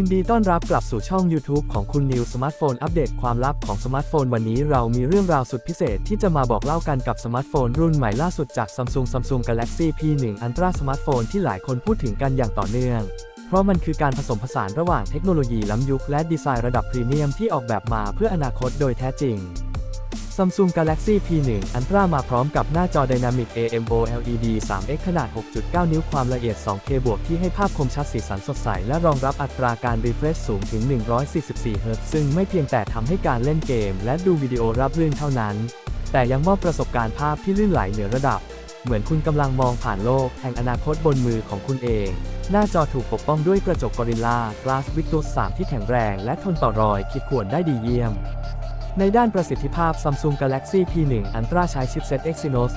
ินดีต้อนรับกลับสู่ช่อง YouTube ของคุณนิวสมาร์ทโฟนอัปเดตความลับของสมาร์ทโฟนวันนี้เรามีเรื่องราวสุดพิเศษที่จะมาบอกเล่ากันกับสมาร์ทโฟนรุ่นใหม่ล่าสุดจาก Samsung Samsung Galaxy P1 Ultra สมาร์ทโฟนที่หลายคนพูดถึงกันอย่างต่อเนื่อง เพราะมันคือการผสมผสานระหว่างเทคโนโลยีล้ำยุคและดีไซน์ระดับพรีเมียมที่ออกแบบมาเพื่ออนาคตโดยแท้จริง Samsung Galaxy P1 Ultra มาพร้อมกับหน้าจอ Dynamic AMOLED 3X ขนาด 6.9 นิ้วความละเอียด 2K บวกที่ให้ภาพคมชัดสีสันสดใส และรองรับอัตราการ refresh สูงถึง 144 Hz ซึ่งไม่เพียงแต่ทำให้การเล่นเกม และดูวิดีโอรับรื่นเท่านั้น แต่ยังมอบประสบการณ์ภาพที่ลื่นไหลเหนือระดับ เหมือนคุณกำลังมองผ่านโลก แห่งอนาคตบนมือของคุณเอง หน้าจอถูกปกป้องด้วยกระจก Gorilla Glass Victus 3 ที่แข็งแรง และทนต่อรอยขีดข่วนได้ดีเยี่ยม ในด้านประสิทธิภาพ Samsung Galaxy P1 Ultra ใช้ชิปเซ็ต Exynos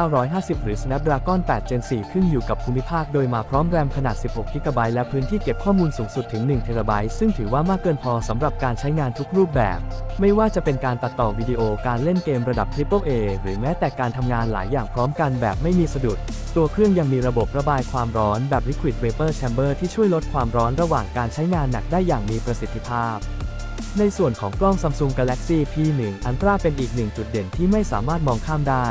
9950 หรือ Snapdragon 8 Gen 4 ขึ้นอยู่กับภูมิภาค โดยมาพร้อมแรมขนาด 16 GB และพื้นที่เก็บข้อมูลสูงสุดถึง1 TB ซึ่งถือว่ามากเกินพอสำหรับการใช้งานทุกรูปแบบ ไม่ว่าจะเป็นการตัดต่อวิดีโอ การเล่นเกมระดับ Triple A หรือแม้แต่การทำงานหลายอย่างพร้อมกันแบบไม่มีสะดุด ตัวเครื่องยังมีระบบระบายความร้อนแบบ Liquid Vapor Chamber ที่ช่วยลดความร้อนระหว่างการใช้งานหนักได้อย่างมีประสิทธิภาพ ในส่วนของกล้อง Samsung Galaxy P1 Ultra เป็นอีกหนึ่งจุดเด่นที่ไม่สามารถมองข้ามได้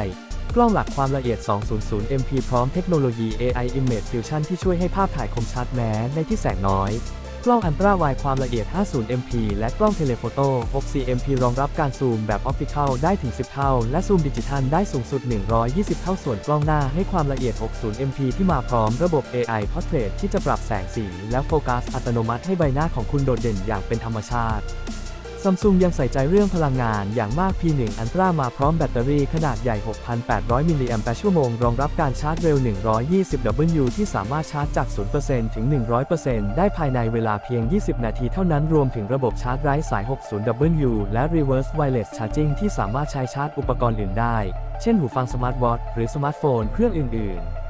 กล้องหลักความละเอียด 200 MP พร้อมเทคโนโลยี AI Image Fusion ที่ช่วยให้ภาพถ่ายคมชัดแม้ในที่แสงน้อย กล้องอัลตราไวท์ความละเอียด 50 MP และกล้องเทเลโฟโต้64 MP รองรับการซูมแบบออปติคอลได้ถึง 10 เท่า และซูมดิจิทัลได้สูงสุด 120 เท่า ส่วนกล้องหน้าให้ความละเอียด 60 MP ที่มาพร้อมระบบ AI Portrait ที่จะปรับแสงสี และโฟกัสอัตโนมัติให้ใบหน้าของคุณโดดเด่นอย่างเป็นธรรมชาติ ซัมซุงยังใส่ใจเรื่องพลังงานอย่างมาก P1 Ultra มาพร้อมแบตเตอรี่ขนาดใหญ่ 6,800 มิลลิแอมป์ชั่วโมง รองรับการชาร์จเร็ว 120 W ที่สามารถชาร์จจาก 0%ถึง 100%ได้ภายในเวลาเพียง 20 นาทีเท่านั้น รวมถึงระบบชาร์จไร้สาย 60 W และ Reverse Wireless Charging ที่สามารถใช้ชาร์จอุปกรณ์อื่นได้ เช่นหูฟังสมาร์ทวอทหรือสมาร์ทโฟนเครื่องอื่น ๆ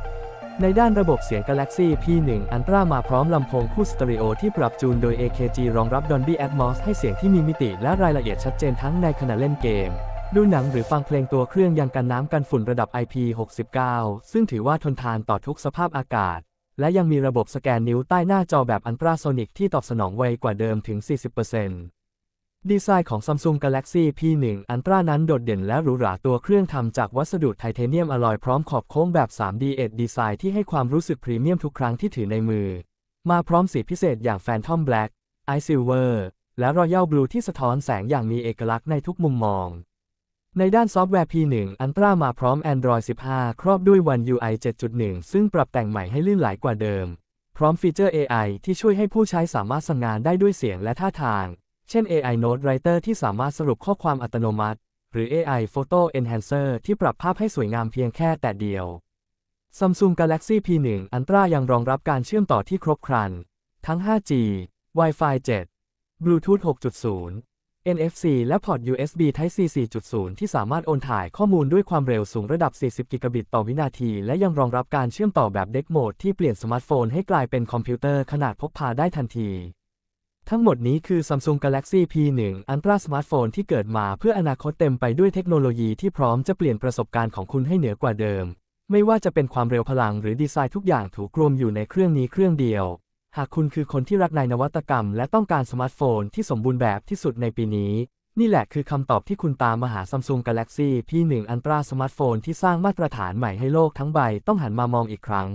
ในด้านระบบเสียง Galaxy P1 Ultra มาพร้อมลำโพงคู่สเตอริโอที่ปรับจูนโดย AKG รองรับ Dolby Atmos ให้เสียงที่มีมิติและรายละเอียดชัดเจนทั้งในขณะเล่นเกม ดูหนังหรือฟังเพลงตัวเครื่องยังกันน้ำกันฝุ่นระดับ IP69 ซึ่งถือว่าทนทานต่อทุกสภาพอากาศ และยังมีระบบสแกนนิ้วใต้หน้าจอแบบอันตราโซนิกที่ตอบสนองไวกว่าเดิมถึง 40% ดีไซน์ของ Samsung Galaxy P1 Ultra นั้นโดดเด่นและหรูหราตัวเครื่องทำจากวัสดุไทเทเนียมอลลอยพร้อมขอบโค้งแบบ 3D Edge ดีไซน์ที่ให้ความรู้สึกพรีเมียมทุกครั้งที่ถือในมือ มาพร้อมสีพิเศษอย่าง Phantom Black Ice Silver และ Royal Blue ที่สะท้อนแสงอย่างมีเอกลักษณ์ในทุกมุมมอง ในด้านซอฟต์แวร์ P1 Ultra มาพร้อม Android 15 ครอบด้วย One UI 7.1 ซึ่งปรับแต่งใหม่ให้ลื่นไหลกว่าเดิม พร้อมฟีเจอร์ AI ที่ช่วยให้ผู้ใช้สามารถสั่งงานได้ด้วยเสียงและท่าทาง เช่น AI Note Writer ที่สามารถสรุปข้อความอัตโนมัติ หรือ AI Photo Enhancer ที่ปรับภาพให้สวยงามเพียงแค่แต่เดียว Samsung Galaxy P1 Ultra ยังรองรับการเชื่อมต่อที่ครบครัน ทั้ง 5G Wi-Fi 7 Bluetooth 6.0 NFC และพอร์ต USB Type C 4.0 ที่สามารถโอนถ่ายข้อมูลด้วยความเร็วสูงระดับ 40 กิกะบิตต่อวินาที และยังรองรับการเชื่อมต่อแบบ Deck Mode ที่เปลี่ยนสมาร์ทโฟนให้กลายเป็นคอมพิวเตอร์ขนาดพกพาได้ทันที ทั้งหมดนี้คือ Samsung Galaxy P1 Ultra สมาร์ทโฟนที่เกิดมาเพื่ออนาคตเต็มไปด้วยเทคโนโลยีที่พร้อมจะเปลี่ยนประสบการณ์ของคุณให้เหนือกว่าเดิม ไม่ว่าจะเป็นความเร็วพลังหรือดีไซน์ทุกอย่างถูกรวมอยู่ในเครื่องนี้เครื่องเดียว หากคุณคือคนที่รักในนวัตกรรม และต้องการสมาร์ทโฟนที่สมบูรณ์แบบที่สุดในปีนี้ นี่แหละคือคำตอบที่คุณตามมาหา Samsung Galaxy P1 Ultra สมาร์ทโฟนที่สร้างมาตรฐานใหม่ให้โลกทั้งใบต้องหันมามองอีกครั้ง